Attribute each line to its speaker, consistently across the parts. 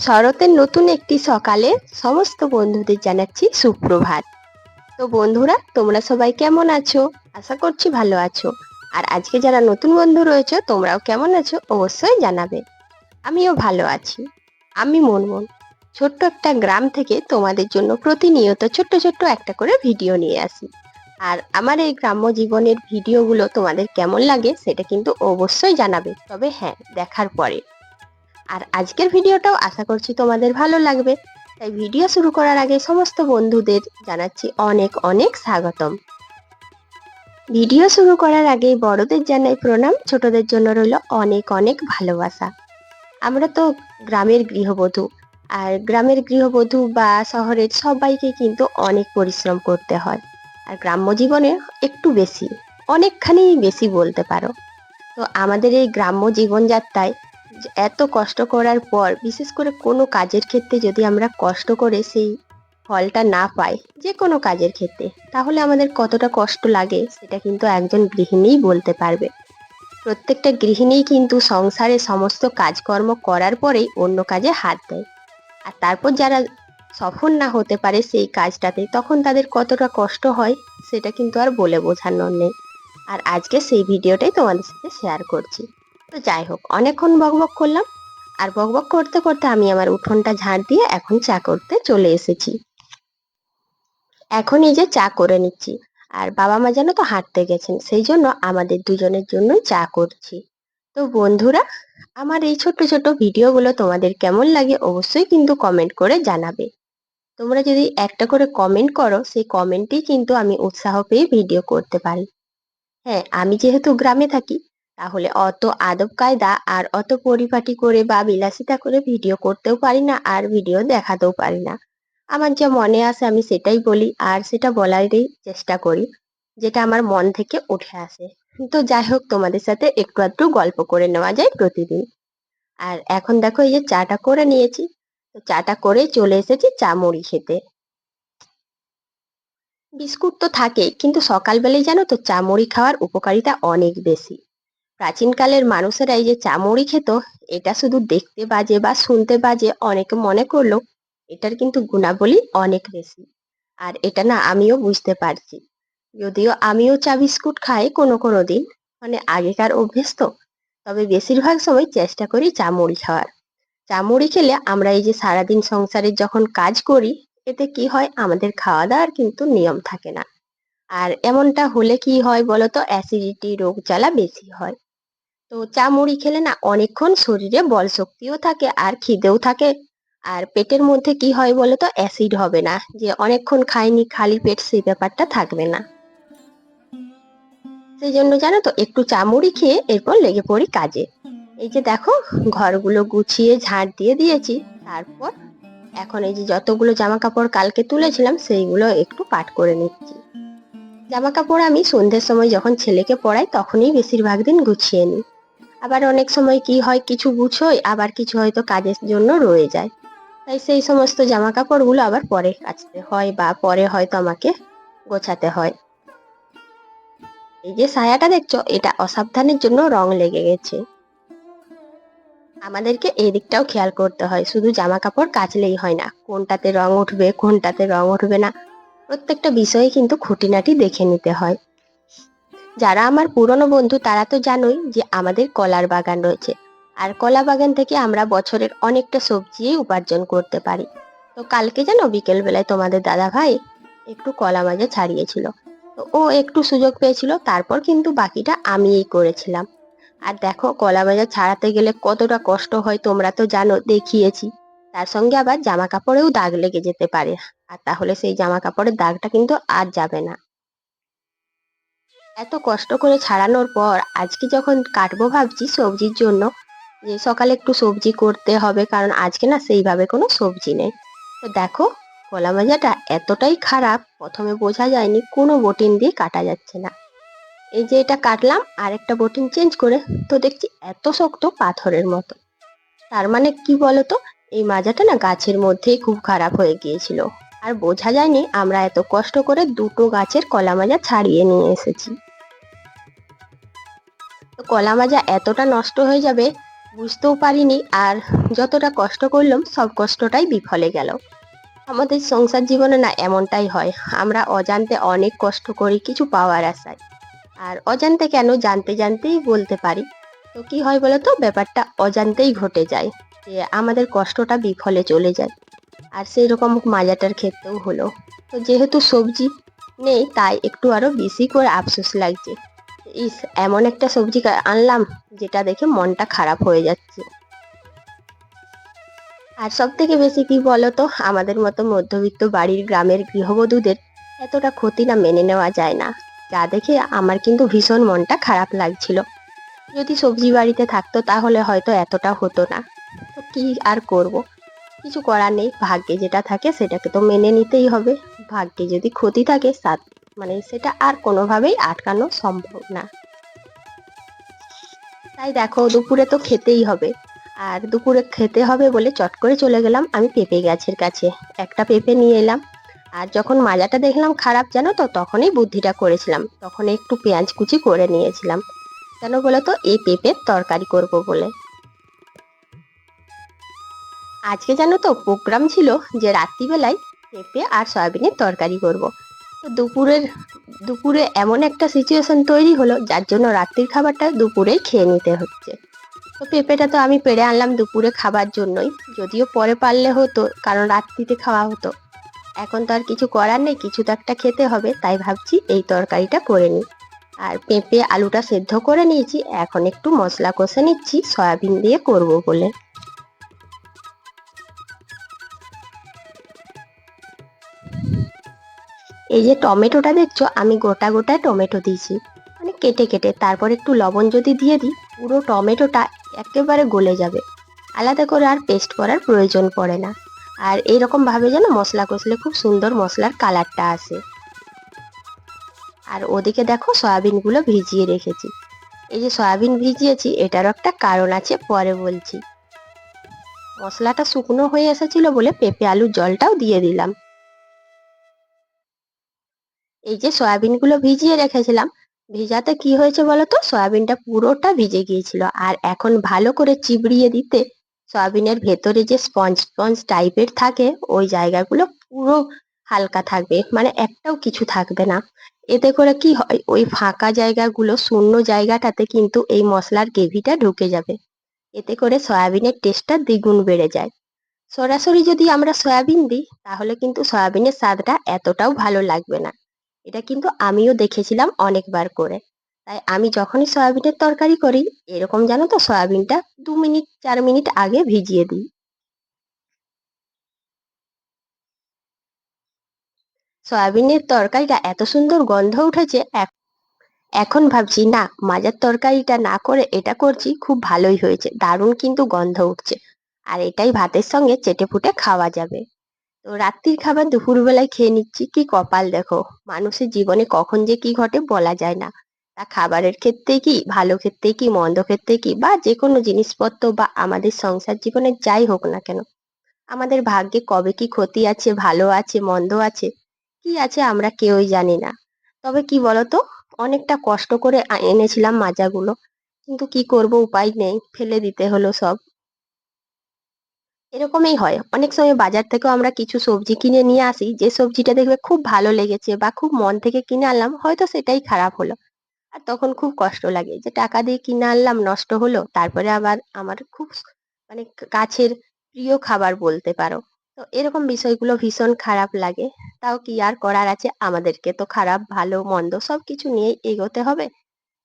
Speaker 1: শরতের নতুন একটি সকালে সমস্ত বন্ধুদের জানাচ্ছি সুপ্রভাত। তো বন্ধুরা, তোমরা সবাই কেমন আছো? আশা করছি ভালো আছো। আর আজকে যারা নতুন বন্ধু রয়েছে, তোমরাও কেমন আছো অবশ্যই জানাবে। আমিও ভালো আছি। আমি মনমন ছোট্ট একটা গ্রাম থেকে তোমাদের জন্য প্রতিনিয়ত ছোট্ট ছোট্ট একটা করে ভিডিও নিয়ে আসি। আর আমার এই গ্রাম্য জীবনের ভিডিওগুলো তোমাদের কেমন লাগে, সেটা কিন্তু অবশ্যই জানাবে। তবে হ্যাঁ দেখার পরে। আর আজকের ভিডিওটাও আশা করছি তোমাদের ভালো লাগবে। তাই ভিডিও শুরু করার আগে সমস্ত বন্ধুদের জানাচ্ছি অনেক অনেক স্বাগতম। ভিডিও শুরু করার আগে বড়দের জানাই প্রণাম, ছোটদের জন্য রইল অনেক অনেক ভালোবাসা। আমরা তো গ্রামের গৃহবধূ, আর গ্রামের গৃহবধূ বা শহরের সবাইকে কিন্তু অনেক পরিশ্রম করতে হয়। আর গ্রাম্য জীবনে একটু বেশি, অনেকখানি বেশি বলতে পারো। তো আমাদের এই গ্রাম্য জীবনযাত্রায় এত কষ্ট করার পর, বিশেষ করে কোনো কাজের ক্ষেত্রে যদি আমরা কষ্ট করে সেই ফলটা না পাই, যে কোনো কাজের ক্ষেত্রে, তাহলে আমাদের কতটা কষ্ট লাগে সেটা কিন্তু একজন গৃহিণীই বলতে পারবে। প্রত্যেকটা গৃহিণী কিন্তু সংসারে সমস্ত কাজকর্ম করার পরেই অন্য কাজে হাত দেয়। আর তারপর যারা সফল না হতে পারে সেই কাজটাতে, তখন তাদের কতটা কষ্ট হয় সেটা কিন্তু আর বলে বোঝানোর নেই। আর আজকে সেই ভিডিওটাই তোমাদের সাথে শেয়ার করছি। তো যাই হোক, অনেকক্ষণ বকবক করলাম। আর বকবক করতে করতে আমি আমার উঠোনটা ঝাড় দিয়ে এখন চা করতে চলে এসেছি। এখন এই যে চা করে নিচ্ছি। আর বাবা মা যেন তো হাঁটতে গেছেন, সেই জন্য আমাদের দুজনের জন্য চা করছি। তো বন্ধুরা, আমার এই ছোট ছোট ভিডিওগুলো তোমাদের কেমন লাগে অবশ্যই কিন্তু কমেন্ট করে জানাবে। তোমরা যদি একটা করে কমেন্ট করো, সেই কমেন্টেই কিন্তু আমি উৎসাহ পেয়ে ভিডিও করতে পারি। হ্যাঁ আমি যেহেতু গ্রামে থাকি তাহলে অত আদব কায়দা আর অত পরিপাটি করে বা বিলাসিতা করে ভিডিও করতেও পারি না আর ভিডিও দেখাতেও পারি না। আমার যা মনে আসে আমি সেটাই বলি আর সেটা বলারই চেষ্টা করি, যেটা আমার মন থেকে উঠে আসে। তো যাই হোক, তোমাদের সাথে একটু আধটু গল্প করে নেওয়া যায় প্রতিদিন। আর এখন দেখো এই যে চাটা করে নিয়েছি, তো চাটা করে চলে এসেছি চা মুড়ি খেতে। বিস্কুট তো থাকে কিন্তু সকালবেলায় জানো তো চা মুড়ি খাওয়ার উপকারিতা অনেক বেশি। প্রাচীনকালের মানুষেরা এই যে চামড়ি খেত, এটা শুধু দেখতে বাজে বা শুনতে বাজে অনেকে মনে করল এটার কিন্তু গুণাবলী অনেক বেশি। আর এটা না আমিও বুঝতে পারছি। যদিও আমিও চা বিস্কুট খাই কোনো কোনো দিন মানে আগেকার অভ্যেস তো। তবে বেশিরভাগ সময় চেষ্টা করি চা মুড়ি খাওয়ার। চা মুড়ি খেলে আমরা এই যে সারাদিন সংসারের যখন কাজ করি, এতে কি হয়? আমাদের খাওয়া দাওয়ার কিন্তু নিয়ম থাকে না। আর এমনটা হলে কি হয় বলতো? অ্যাসিডিটি, রোগ জ্বালা বেশি হয়। তো চা মুড়ি খেলে না অনেকক্ষণ শরীরে বল শক্তিও থাকে আর খিদেও থাকে। আর পেটের মধ্যে কি হয় বলো তো অ্যাসিড হবে না। যে অনেকক্ষণ খাইনি খালি পেট, সেই ব্যাপারটা থাকবে না। সেই জন্য জানো তো, একটু চা মুড়ি খেয়ে এরপর লেগে পড়ি কাজে। এই যে দেখো, ঘরগুলো গুছিয়ে ঝাঁট দিয়ে দিয়েছি। তারপর এখন এই যে যতগুলো জামা কাপড় কালকে তুলেছিলাম, সেইগুলো একটু পাট করে নিচ্ছি। জামা কাপড় আমি সন্ধ্যের সময় যখন ছেলেকে পড়াই, তখনই বেশিরভাগ দিন গুছিয়ে নিই। আবার অনেক সময় কি হয়, কিছু গুছোই, আবার কিছু হয়তো কাজের জন্য রয়ে যায়। তাই সেই সমস্ত জামা কাপড়গুলো আবার পরে কাচতে হয় বা পরে হয়তো আমাকে গোছাতে হয়। এই যে সায়াটা দেখছ, এটা অসাবধানের জন্য রং লেগে গেছে। আমাদেরকে এই দিকটাও খেয়াল করতে হয়, শুধু জামা কাপড় কাচলেই হয় না, কোনটাতে রং উঠবে, কোনটাতে রং উঠবে না। প্রত্যেকটা বিষয়ে কিন্তু খুঁটিনাটি দেখে নিতে হয়। যারা আমার পুরনো বন্ধু তারা তো জানোই যে আমাদের কলার বাগান রয়েছে। আর কলা বাগান থেকে আমরা বছরের অনেকটা সবজি উপার্জন করতে পারি। তো কালকে যেন বিকেল বেলায় তোমাদের দাদা ভাই একটু কলা মাজা ছাড়িয়েছিল। তো ও একটু সুযোগ পেয়েছিল, তারপর কিন্তু বাকিটা আমিই করেছিলাম। আর দেখো, কলা মাজা ছাড়াতে গেলে কতটা কষ্ট হয় তোমরা তো জানো, দেখিয়েছি। তার সঙ্গে আবার জামা কাপড়েও দাগ লেগে যেতে পারে। আর তাহলে সেই জামা কাপড়ের দাগটা কিন্তু আর যাবে না। এত কষ্ট করে ছাড়ানোর পর আজকে যখন কাটবো ভাবছি সবজির জন্য, যে সকালে একটু সবজি করতে হবে, কারণ আজকে না সেইভাবে কোনো সবজি নেই। তো দেখো, কলা মাজাটা এতটাই খারাপ, প্রথমে বোঝা যায়নি কোনো বটিন দিয়ে কাটা যাচ্ছে না। এই যে এটা কাটলাম আর একটা বটিন চেঞ্জ করে, তো দেখছি এত শক্ত পাথরের মতো। তার মানে কি বলতো, এই মাজাটা না গাছের মধ্যেই খুব খারাপ হয়ে গিয়েছিল। আর বোঝা যায়নি আমরা এত কষ্ট করে দুটো গাছের কলা মাজা ছাড়িয়ে নিয়ে এসেছি। কলা মাজা এতটা নষ্ট হয়ে যাবে, বুঝতেও পারিনি আর যতটা কষ্ট করলাম, সব কষ্টটাই বিফলে গেল। আমাদের সংসার জীবনে না এমনটাই হয়, আমরা অজান্তে অনেক কষ্ট করি, কিছু পাওয়ার আশায়। আর অজান্তে কেন জানতে জানতেই বলতে পারি। তো কি হয় বলো বলতো, ব্যাপারটা অজান্তেই ঘটে যায়, যে আমাদের কষ্টটা বিফলে চলে যায়। আর সেই রকম মাজাটার ক্ষেত্রেও হলো। তো যেহেতু সবজি নেই, তাই একটু আরও বেশি করে আফসোস লাগছে। ইস, এমন একটা সবজি আনলাম, যেটা দেখে মনটা খারাপ হয়ে যাচ্ছে। আর সব থেকে বেশি কি বলতো, আমাদের মতো মধ্যবিত্ত বাড়ির গ্রামের গৃহবধূদের এতটা ক্ষতি না মেনে নেওয়া যায় না। যা দেখে আমার কিন্তু ভীষণ মনটা খারাপ লাগছিল। যদি সবজি বাড়িতে থাকতো, তাহলে হয়তো এতটা হতো না। তো কি আর করব? কিছু করার নেই, ভাগ্যে যেটা থাকে সেটাকে তো মেনে নিতেই হবে। ভাগ্যে যদি ক্ষতি থাকে, সাত- মানে সেটা আর কোনোভাবেই আটকানো সম্ভব না। তাই দেখো, দুপুরে তো খেতেই হবে। আর দুপুরে খেতে হবে বলে চট করে চলে গেলাম আমি পেঁপে গাছের কাছে। একটা পেঁপে নিয়ে এলাম। আর যখন মাজাটা দেখলাম খারাপ জানো তো, তখনই বুদ্ধিটা করেছিলাম। তখন একটু পেঁয়াজ কুচি করে নিয়েছিলাম। কেন বলো তো, এই পেঁপের তরকারি করব বলে। আজকে জানো তো, প্রোগ্রাম ছিল যে রাত্রিবেলায় পেঁপে আর সয়াবিনের তরকারি করব। দুপুরের, দুপুরে এমন একটা সিচুয়েশন তৈরি হলো, যার জন্য রাত্রির খাবারটা দুপুরে খেয়ে নিতে হচ্ছে। তো পেঁপেটা তো আমি পেড়ে আনলাম দুপুরে খাবার জন্যই, যদিও পরে পারলে হতো, কারণ রাত্রিতে খাওয়া হতো। এখন তো আর কিছু করার নেই, কিছু তো একটা খেতে হবে, তাই ভাবছি এই তরকারিটা করে নিই। আর পেঁপে আলুটা সেদ্ধ করে নিয়েছি, এখন একটু মশলা কষে নিচ্ছি, সয়াবিন দিয়ে করব বলে। এই যে টমেটোটা দেখছ, আমি গোটা গোটা টমেটো দিয়েছি। মানে কেটে কেটে, তারপর একটু লবণ যদি দিয়ে দিই, পুরো টমেটোটা একেবারে গলে যাবে। আলাদা করে আর পেস্ট করার প্রয়োজন পড়ে না। আর এইরকম ভাবে যেন মশলা কষলে খুব সুন্দর মশলার কালারটা আসে। আর ওদিকে দেখো সয়াবিনগুলো ভিজিয়ে রেখেছি। এই যে সয়াবিন ভিজিয়েছি, এটারও একটা কারণ আছে, পরে বলছি। মশলাটা শুকনো হয়ে এসেছিল বলে পেঁপে আলুর জলটাও দিয়ে দিলাম। এই যে সয়াবিনগুলো ভিজিয়ে রেখেছিলাম, ভিজাতে কি হয়েছে বলতো? সয়াবিনটা পুরোটা ভিজে গিয়েছিল। আর এখন ভালো করে চিবড়িয়ে দিতে সয়াবিনের ভেতরে যে স্পঞ্জ স্পঞ্জ টাইপের থাকে, ওই জায়গাগুলো পুরো হালকা থাকবে। মানে একটাও কিছু থাকবে না। এতে করে কি হয়, ওই ফাঁকা জায়গাগুলো, শূন্য জায়গাটাতে কিন্তু এই মশলার গ্রেভিটা ঢুকে যাবে। এতে করে সয়াবিনের টেস্টটা দ্বিগুণ বেড়ে যায়। সরাসরি যদি আমরা সয়াবিন দিই, তাহলে কিন্তু সয়াবিনের স্বাদটা এতটাও ভালো লাগবে না। এটা কিন্তু আমিও দেখেছিলাম অনেকবার করে। তাই আমি যখনই সয়াবিনের তরকারি করি, এরকম জানো তো সয়াবিনটা দু মিনিট, চার মিনিট আগে ভিজিয়ে দিই। সয়াবিনের তরকারিটা এত সুন্দর গন্ধ উঠেছে, এখ- এখন ভাবছি, না, মাজার তরকারিটা না করে এটা করছি, খুব ভালোই হয়েছে। দারুণ কিন্তু গন্ধ উঠছে। আর এটাই ভাতের সঙ্গে চেটে ফুটে খাওয়া যাবে। তো রাত্রির খাবার দুপুরবেলায় খেয়ে নিচ্ছি। কি কপাল দেখো। মানুষের জীবনে কখন যে কি ঘটে বলা যায় না। তা খাবারের ক্ষেত্রে কি, ভালো ক্ষেত্রে কি, মন্দ ক্ষেত্রে কি, বা যে কোনো জিনিসপত্র বা আমাদের সংসার জীবনে যাই হোক না কেন, আমাদের ভাগ্যে কবে কি ক্ষতি আছে, ভালো আছে, মন্দ আছে, কি আছে আমরা কেউই জানি না। তবে কি বলতো, অনেকটা কষ্ট করে এনেছিলাম মাজাগুলো, কিন্তু কি করব উপায় নেই, ফেলে দিতে হলো সব। এরকমই হয়। অনেক সময় বাজার থেকেও আমরা কিছু সবজি কিনে নিয়ে আসি, যে সবজিটা দেখবে খুব ভালো লেগেছে বা খুব মন থেকে কিনে আনলাম, হয়তো সেটাই খারাপ হলো। আর তখন খুব কষ্ট লাগে যে টাকা দিয়ে কিনে আনলাম, নষ্ট হলো, তারপরে আবার আমার খুব মানে কাছের প্রিয় খাবার বলতে পারো। তো এরকম বিষয়গুলো ভীষণ খারাপ লাগে। তাও কি আর করার আছে? আমাদেরকে তো খারাপ, ভালো, মন্দ সব কিছু নিয়েই এগোতে হবে।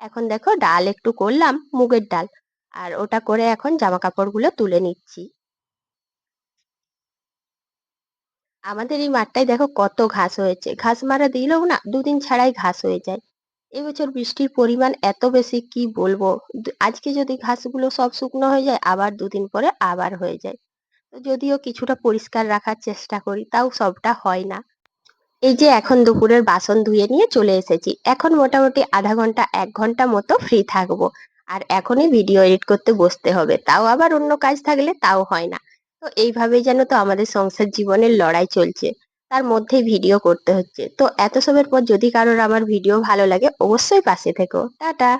Speaker 1: এখন দেখো, ডাল একটু করলাম, মুগের ডাল। আর ওটা করে এখন জামা কাপড়গুলো তুলে নিচ্ছি। আমাদের এই মাঠটায় দেখো কত ঘাস হয়েছে। ঘাস মারা দিলেও না দুদিন ছাড়াই ঘাস হয়ে যায়। এবছর বৃষ্টির পরিমাণ এত বেশি কি বলব? আজকে যদি ঘাসগুলো সব শুকনো হয়ে যায়, আবার দুদিন পরে আবার হয়ে যায়। তো যদিও কিছুটা পরিষ্কার রাখার চেষ্টা করি, তাও সবটা হয় না। এই যে এখন দুপুরের বাসন ধুয়ে নিয়ে চলে এসেছি। এখন মোটামুটি আধা ঘণ্টা, এক ঘণ্টা মতো ফ্রি থাকব। আর এখনই ভিডিও এডিট করতে বসতে হবে। তাও আবার অন্য কাজ থাকলে তাও হয় না। তো এইভাবেই যেন তো আমাদের সংসার জীবনের লড়াই চলছে। তার মধ্যেই ভিডিও করতে হচ্ছে। তো এত সবের পর যদি কারোর আমার ভিডিও ভালো লাগে, অবশ্যই পাশে থেকো। টাটা!